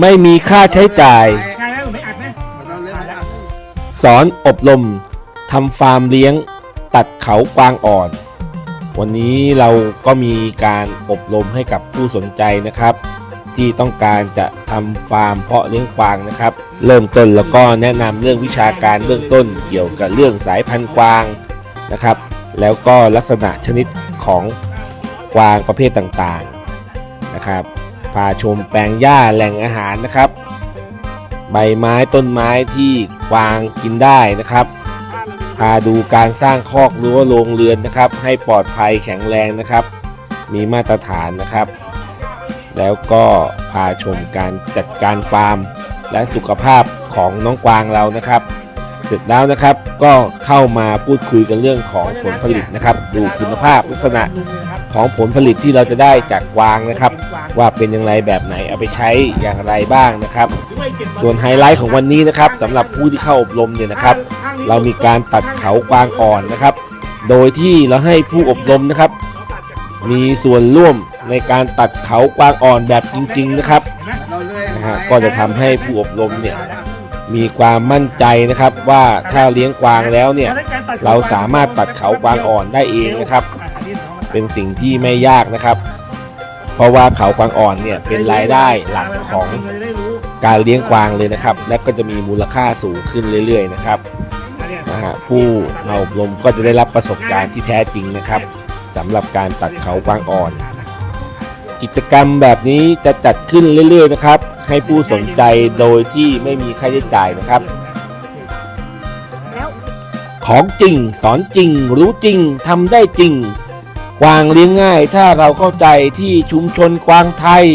ไม่มีค่าใช้จ่ายใช่แล้วไม่อัดนะมันต้องเล่นแล้วสอนอบรมทำฟาร์มเลี้ยงตัดเขากวางอ่อน วันนี้เราก็มีการอบรมให้กับผู้สนใจนะครับ ที่ต้องการจะทำฟาร์มเพาะเลี้ยงกวางนะครับ เริ่มต้นแล้วก็แนะนำเรื่องวิชาการเบื้องต้นเกี่ยวกับเรื่องสายพันธุ์กวางนะครับ แล้วก็ลักษณะชนิดของกวางประเภทต่างๆนะครับ พาชมแปลงหญ้าแหล่งอาหารนะครับ ใบไม้ต้นไม้ที่กวางกินได้นะครับ พาดูการสร้างคอกรั้วโรงเรือนนะครับ ให้ปลอดภัยแข็งแรงนะครับ มีมาตรฐานนะครับ แล้วก็พาชมการจัดการฟาร์มและสุขภาพของน้องกวางเรานะครับ เสร็จแล้วนะครับก็เข้ามาพูดคุยกันเรื่องของผลผลิตนะครับ ดูคุณภาพลักษณะ ของผลผลิตที่เราจะได้จากกวางนะครับ ว่าเป็นอย่างไรแบบไหนเอาไปใช้อย่างไรบ้างนะครับ ส่วนไฮไลท์ของวันนี้นะครับสำหรับผู้ที่เข้าอบรมเนี่ยนะครับ เรามีการตัดเขากวางอ่อนนะครับ โดยที่เราให้ผู้อบรมนะครับ มีส่วนร่วมในการตัดเขากวางอ่อนแบบจริง ๆนะครับเราเลื่อยนะฮะก็จะทำให้ผู้อบรมเนี่ยมีความมั่นใจนะครับว่าถ้าเลี้ยงกวางแล้วเนี่ยเราสามารถตัดเขากวางอ่อนได้เองนะครับ เป็นสิ่งที่ไม่ยากนะครับ เพราะว่าเขากวางอ่อนเนี่ยเป็นรายได้หลักของการเลี้ยงกวางเลยนะครับ และก็จะมีมูลค่าสูงขึ้นเรื่อยๆนะครับนะฮะผู้มาอบรมก็จะได้รับประสบการณ์ที่แท้จริงนะครับสำหรับการตัดเขากวางอ่อน กิจกรรมแบบนี้จะจัดขึ้นเรื่อยๆนะครับ ให้ผู้สนใจโดยที่ไม่มีค่าใช้จ่ายนะครับ ของจริงสอนจริง รู้จริงทำได้จริงก วางเลี้ยงง่ายถ้าเราเข้าใจที่ชุมชนกวางไทย